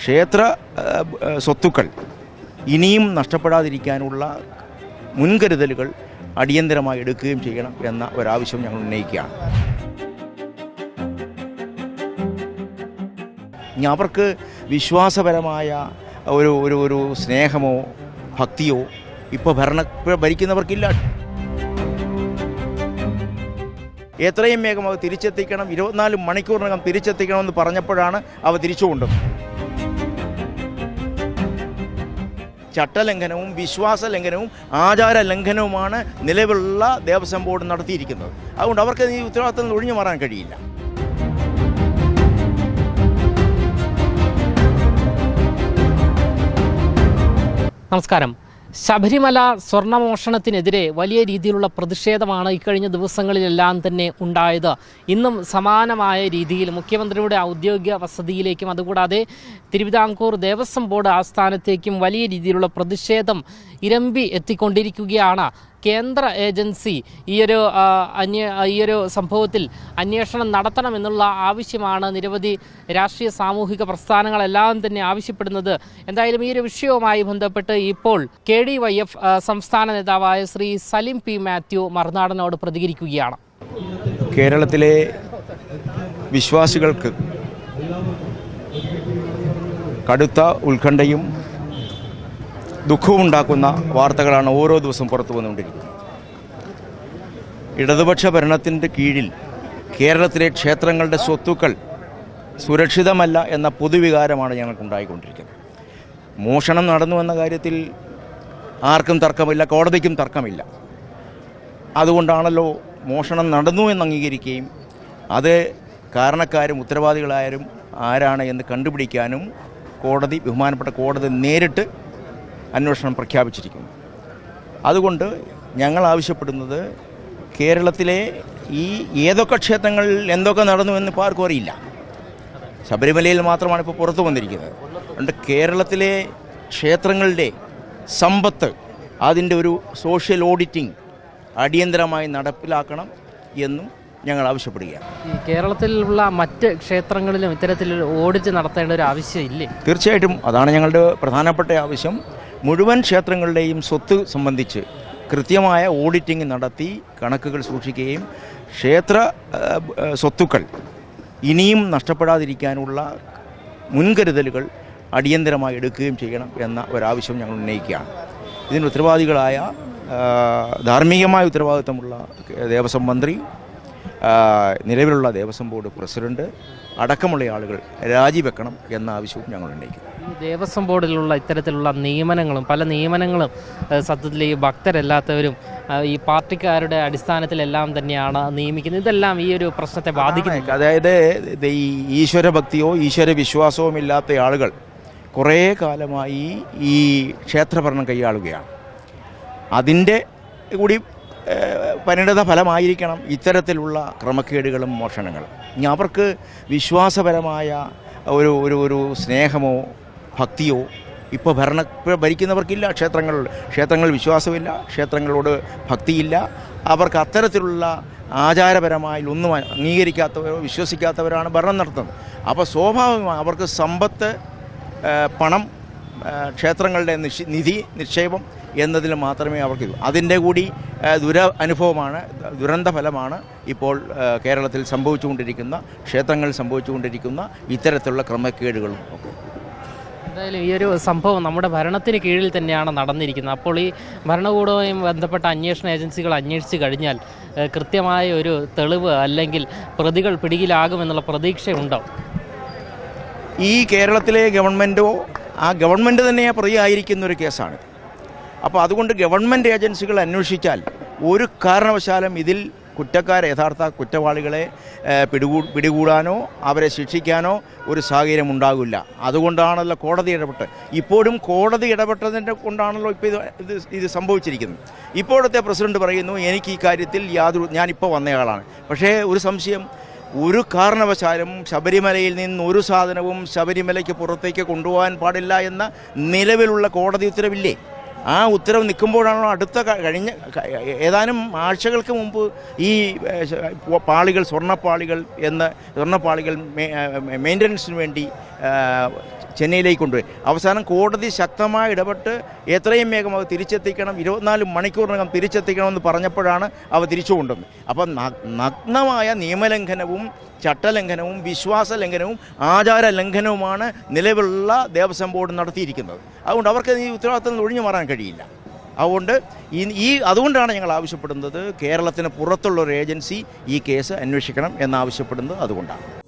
ക്ഷേത്ര സ്വത്തുക്കൾ ഇനിയും നഷ്ടപ്പെടാതിരിക്കാനുള്ള മുൻകരുതലുകൾ അടിയന്തരമായി എടുക്കുകയും ചെയ്യണം എന്ന ഒരാവശ്യം ഞങ്ങൾ ഉന്നയിക്കുകയാണ്. അവർക്ക് വിശ്വാസപരമായ ഒരു ഒരു ഒരു സ്നേഹമോ ഭക്തിയോ ഇപ്പോൾ ഭരണ ഭരിക്കുന്നവർക്കില്ല. എത്രയും വേഗം അവ തിരിച്ചെത്തിക്കണം. ഇരുപത്തിനാല് മണിക്കൂറിനകം തിരിച്ചെത്തിക്കണമെന്ന് പറഞ്ഞപ്പോഴാണ് അവ തിരിച്ചുകൊണ്ടത്. ചട്ടലംഘനവും വിശ്വാസ ലംഘനവും ആചാര ലംഘനവുമാണ് നിലവിലുള്ള ദേവസ്വം ബോർഡ് നടത്തിയിരിക്കുന്നത്. അതുകൊണ്ട് അവർക്ക് ഈ ഉത്തരവാദിത്തം ഒഴിഞ്ഞു മാറാൻ കഴിയില്ല. നമസ്കാരം. ശബരിമല സ്വർണമോഷണത്തിനെതിരെ വലിയ രീതിയിലുള്ള പ്രതിഷേധമാണ് ഇക്കഴിഞ്ഞ ദിവസങ്ങളിലെല്ലാം തന്നെ ഉണ്ടായത്. ഇന്നും സമാനമായ രീതിയിൽ മുഖ്യമന്ത്രിയുടെ ഔദ്യോഗിക വസതിയിലേക്കും അതുകൂടാതെ തിരുവിതാംകൂർ ദേവസ്വം ബോർഡ് ആസ്ഥാനത്തേക്കും വലിയ രീതിയിലുള്ള പ്രതിഷേധം ഇരമ്പി എത്തിക്കൊണ്ടിരിക്കുകയാണ്. കേന്ദ്ര ഏജൻസി ഈയൊരു അന്യ ഈയൊരു സംഭവത്തിൽ അന്വേഷണം നടത്തണമെന്നുള്ള ആവശ്യമാണ് നിരവധി രാഷ്ട്രീയ സാമൂഹിക പ്രസ്ഥാനങ്ങളെല്ലാം തന്നെ ആവശ്യപ്പെടുന്നത്. എന്തായാലും ഈ ഒരു വിഷയവുമായി ബന്ധപ്പെട്ട് ഇപ്പോൾ കെ ഡി വൈ എഫ് സംസ്ഥാന നേതാവായ ശ്രീ സലിം പി മാത്യു മറുനാടനോട് പ്രതികരിക്കുകയാണ്. കേരളത്തിലെ വിശ്വാസികൾക്ക് കടുത്ത ഉത്കണ്ഠയും ദുഃഖവും ഉണ്ടാക്കുന്ന വാർത്തകളാണ് ഓരോ ദിവസവും പുറത്തു വന്നുകൊണ്ടിരിക്കുന്നത്. ഇടതുപക്ഷ ഭരണത്തിന്റെ കീഴിൽ കേരളത്തിലെ ക്ഷേത്രങ്ങളുടെ സ്വത്തുക്കൾ സുരക്ഷിതമല്ല എന്ന പൊതുവികാരമാണ് ഞങ്ങൾക്കുണ്ടായിക്കൊണ്ടിരിക്കുന്നത്. മോഷണം നടന്നു എന്ന കാര്യത്തിൽ ആർക്കും തർക്കമില്ല കോടതിക്കും തർക്കമില്ല. അതുകൊണ്ടാണല്ലോ മോഷണം നടന്നു എന്ന് അംഗീകരിക്കുകയും അത് കാരണക്കാരും ഉത്തരവാദികളായാലും ആരാണ് എന്ന് കണ്ടുപിടിക്കാനും കോടതി ബഹുമാനപ്പെട്ട കോടതി നേരിട്ട് അന്വേഷണം പ്രഖ്യാപിച്ചിരിക്കുന്നു. അതുകൊണ്ട് ഞങ്ങൾ ആവശ്യപ്പെടുന്നത് കേരളത്തിലെ ഈ ഏതൊക്കെ ക്ഷേത്രങ്ങളിൽ എന്തൊക്കെ നടന്നു എന്ന് ഇപ്പോൾ ആർക്കും അറിയില്ല. ശബരിമലയിൽ മാത്രമാണ് ഇപ്പോൾ പുറത്തു വന്നിരിക്കുന്നത്. അതുകൊണ്ട് കേരളത്തിലെ ക്ഷേത്രങ്ങളുടെ സമ്പത്ത് അതിന്റെ ഒരു സോഷ്യൽ ഓഡിറ്റിംഗ് അടിയന്തരമായി നടപ്പിലാക്കണം എന്നും ഞങ്ങൾ ആവശ്യപ്പെടുകയാണ്. ഈ കേരളത്തിലുള്ള മറ്റ് ക്ഷേത്രങ്ങളിലും ഇത്തരത്തിലൊരു ഓഡിറ്റ് നടത്തേണ്ട ഒരു ആവശ്യമില്ലേ തീർച്ചയായിട്ടും അതാണ് ഞങ്ങളുടെ പ്രധാനപ്പെട്ട ആവശ്യം. മുഴുവൻ ക്ഷേത്രങ്ങളുടെയും സ്വത്ത് സംബന്ധിച്ച് കൃത്യമായ ഓഡിറ്റിംഗ് നടത്തി കണക്കുകൾ സൂക്ഷിക്കുകയും ക്ഷേത്ര സ്വത്തുക്കൾ ഇനിയും നഷ്ടപ്പെടാതിരിക്കാനുള്ള മുൻകരുതലുകൾ അടിയന്തരമായി എടുക്കുകയും ചെയ്യണം എന്ന ഒരാവശ്യം ഞങ്ങൾ ഉന്നയിക്കുകയാണ്. ഇതിന് ഉത്തരവാദികളായ ധാർമ്മികമായ ഉത്തരവാദിത്തമുള്ള ദേവസ്വം മന്ത്രി നിലവിലുള്ള ദേവസ്വം ബോർഡ് പ്രസിഡന്റ് അടക്കമുള്ള ആളുകൾ രാജിവെക്കണം എന്ന ആവശ്യവും ഞങ്ങൾ ഉന്നയിക്കുന്നു. ദേവസ്വം ബോർഡിലുള്ള ഇത്തരത്തിലുള്ള നിയമനങ്ങളും പല നിയമനങ്ങളും സത്യത്തിൽ ഈ ഭക്തരല്ലാത്തവരും ഈ പാർട്ടിക്കാരുടെ അടിസ്ഥാനത്തിലെല്ലാം തന്നെയാണ് നിയമിക്കുന്നത്. ഇതെല്ലാം ഈ ഒരു പ്രശ്നത്തെ ബാധിക്കുന്നത് അതായത് ഈ ഈശ്വര ഭക്തിയോ ഈശ്വര വിശ്വാസവും ഇല്ലാത്ത ആളുകൾ കുറേ കാലമായി ഈ ക്ഷേത്രഭരണം കൈയാളുകയാണ്. അതിന്റെ കൂടി പരിണിത ഫലമായിരിക്കണം ഇത്തരത്തിലുള്ള ക്രമക്കേടുകളും മോഷണങ്ങളും. ഇനി അവർക്ക് വിശ്വാസപരമായ ഒരു ഒരു ഒരു സ്നേഹമോ ഭക്തിയോ? ഇപ്പോൾ ഭരണ ഭരിക്കുന്നവർക്കില്ല ക്ഷേത്രങ്ങൾ ക്ഷേത്രങ്ങളിൽ വിശ്വാസമില്ല ക്ഷേത്രങ്ങളോട് ഭക്തിയില്ല. അവർക്ക് അത്തരത്തിലുള്ള ആചാരപരമായി ഒന്നും അംഗീകരിക്കാത്തവരോ വിശ്വസിക്കാത്തവരാണ് ഭരണം നടത്തുന്നത്. അപ്പോൾ സ്വാഭാവികമായി അവർക്ക് സമ്പത്ത് പണം ക്ഷേത്രങ്ങളുടെ നിശ് നിധി നിക്ഷേപം എന്നതിൽ മാത്രമേ അവർക്ക് അതിന്റെ കൂടി ദുര അനുഭവമാണ് ദുരന്ത ഫലമാണ് ഇപ്പോൾ കേരളത്തിൽ സംഭവിച്ചുകൊണ്ടിരിക്കുന്ന ക്ഷേത്രങ്ങളിൽ സംഭവിച്ചുകൊണ്ടിരിക്കുന്ന ഇത്തരത്തിലുള്ള ക്രമക്കേടുകളും ഒക്കെ. എന്തായാലും ഈ ഒരു സംഭവം നമ്മുടെ ഭരണത്തിന് കീഴിൽ തന്നെയാണ് നടന്നിരിക്കുന്നത്. അപ്പോൾ ഈ ഭരണകൂടവുമായി ബന്ധപ്പെട്ട അന്വേഷണ ഏജൻസികൾ അന്വേഷിച്ച് കഴിഞ്ഞാൽ കൃത്യമായ ഒരു തെളിവ് അല്ലെങ്കിൽ പ്രതികൾ പിടിയിലാകുമെന്നുള്ള പ്രതീക്ഷയുണ്ടോ? ഈ കേരളത്തിലെ ഗവൺമെന്റോ ആ ഗവൺമെന്റ് തന്നെ പ്രതിയായിരിക്കുന്ന ഒരു കേസാണ്. അപ്പോൾ അതുകൊണ്ട് ഗവൺമെന്റ് ഏജൻസികൾ അന്വേഷിച്ചാൽ ഒരു കാരണവശാലും ഇതിൽ കുറ്റക്കാരെ യഥാർത്ഥ കുറ്റവാളികളെ പിടികൂ പിടികൂടാനോ അവരെ ശിക്ഷിക്കാനോ ഒരു സാഹചര്യം ഉണ്ടാകില്ല അതുകൊണ്ടാണല്ലോ കോടതി ഇടപെട്ട്. ഇപ്പോഴും കോടതി ഇടപെട്ടതിന്റെ കൊണ്ടാണല്ലോ ഇപ്പോൾ ഇത് ഇത് സംഭവിച്ചിരിക്കുന്നത്. ഇപ്പോഴത്തെ പ്രസിഡന്റ് പറയുന്നു എനിക്ക് ഈ കാര്യത്തിൽ യാതൊരു ഞാനിപ്പോൾ വന്നയാളാണ്. പക്ഷേ ഒരു സംശയം ഒരു കാരണവശാലും ശബരിമലയിൽ നിന്ന് ഒരു സാധനവും ശബരിമലയ്ക്ക് പുറത്തേക്ക് കൊണ്ടുപോകാൻ പാടില്ല എന്ന നിലവിലുള്ള കോടതി ഉത്തരവില്ലേ? ആ ഉത്തരവ് നിൽക്കുമ്പോഴാണോ അടുത്ത കഴിഞ്ഞ ഏതാനും ആഴ്ചകൾക്ക് മുമ്പ് ഈ പാളികൾ സ്വർണപ്പാളികൾ എന്ന് സ്വർണപ്പാളികൾ മെയിന്റനൻസിന് വേണ്ടി ചെന്നൈയിലേക്ക് കൊണ്ടുപോയി. അവസാനം കോടതി ശക്തമായി ഇടപെട്ട് എത്രയും വേഗം അവർ തിരിച്ചെത്തിക്കണം ഇരുപത്തിനാല് മണിക്കൂറിനകം തിരിച്ചെത്തിക്കണമെന്ന് പറഞ്ഞപ്പോഴാണ് അവ തിരിച്ചു കൊണ്ടുവന്നത്. അപ്പം നഗ്നമായ നിയമലംഘനവും ചട്ടലംഘനവും വിശ്വാസ ലംഘനവും ആചാര ലംഘനവുമാണ് നിലവിലുള്ള ദേവസ്വം ബോർഡ് നടത്തിയിരിക്കുന്നത്. അതുകൊണ്ട് അവർക്ക് ഈ ഉത്തരവാദിത്തം ഒഴിഞ്ഞു മാറാൻ കഴിയില്ല. അതുകൊണ്ട് ഈ അതുകൊണ്ടാണ് ഞങ്ങൾ ആവശ്യപ്പെടുന്നത് കേരളത്തിന് പുറത്തുള്ള ഒരു ഏജൻസി ഈ കേസ് അന്വേഷിക്കണം എന്നാവശ്യപ്പെടുന്നത് അതുകൊണ്ടാണ്.